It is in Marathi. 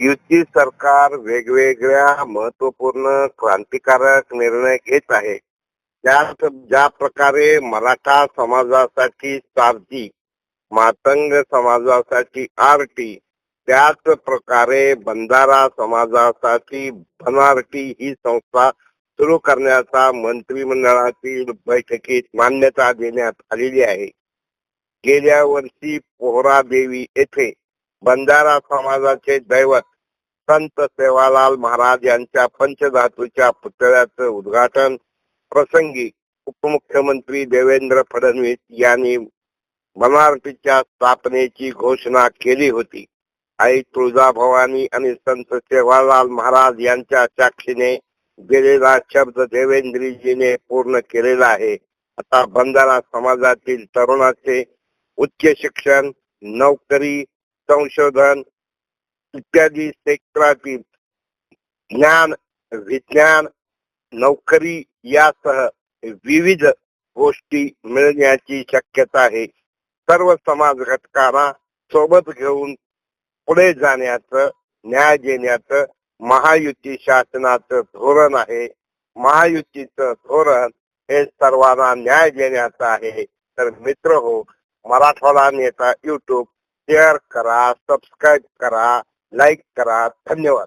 युती सरकार वेगवेगळ्या महत्त्वपूर्ण क्रांतिकारक निर्णय घेत आहे. त्यात ज्या प्रकारे मराठा समाजासाठी सारथी मातंग समाजासाठी आरटी त्याच प्रकारे बंधारा समाजासाठी बनारटी ही संस्था सुरू करण्याचा मंत्रिमंडळातील बैठकीत मान्यता देण्यात आलेली आहे. गेल्या वर्षी पोहरादेवी येथे बंजारा समाजाचे दैवत संत सेवालाल महाराज यांच्या पंचधातूच्या पुतळ्याचं उद्घाटन प्रसंगी उपमुख्यमंत्री देवेंद्र फडणवीस यांनी बनारसीच्या स्थापनेची घोषणा केली होती. आई तुळजाभवानी आणि संत सेवालाल महाराज यांच्या साक्षीने दिलेला शब्द देवेंद्रजीने पूर्ण केलेला आहे. आता बंजारा समाजातील तरुणाचे उच्च शिक्षण नोकरी संशोधन इत्यादी क्षेत्रातील ज्ञान विज्ञान नोकरी यासह विविध गोष्टी मिळण्याची शक्यता आहे. सर्व समाज घटकांना सोबत घेऊन पुढे जाण्याचं न्याय देण्याचं महायुती शासनाचं धोरण आहे. महायुतीचं धोरण हे सर्वांना न्याय देण्याचं आहे. तर मित्र हो मराठवाडा नेता युट्यूब शेअर करा सबस्क्राईब करा लाईक करा. धन्यवाद.